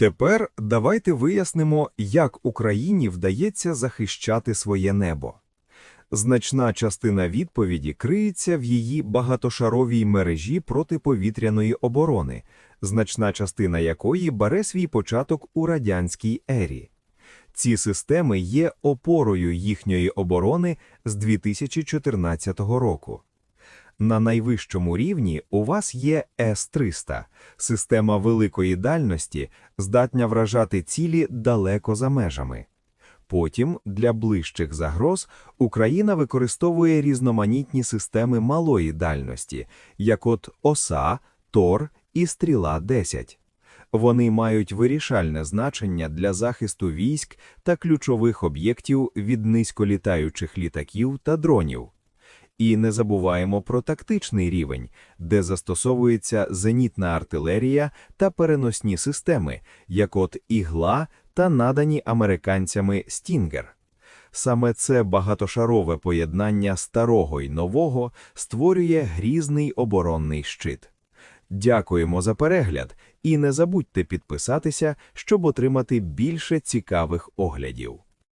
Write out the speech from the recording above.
Тепер давайте вияснимо, як Україні вдається захищати своє небо. Значна частина відповіді криється в її багатошаровій мережі протиповітряної оборони, значна частина якої бере свій початок у радянській ері. Ці системи є опорою їхньої оборони з 2014 року. На найвищому рівні у вас є С-300 – система великої дальності, здатна вражати цілі далеко за межами. Потім, для ближчих загроз, Україна використовує різноманітні системи малої дальності, як от ОСА, ТОР і Стріла-10. Вони мають вирішальне значення для захисту військ та ключових об'єктів від низьколітаючих літаків та дронів. І не забуваємо про тактичний рівень, де застосовується зенітна артилерія та переносні системи, як от ігла та надані американцями Стінгер. Саме це багатошарове поєднання старого й нового створює грізний оборонний щит. Дякуємо за перегляд і не забудьте підписатися, щоб отримати більше цікавих оглядів.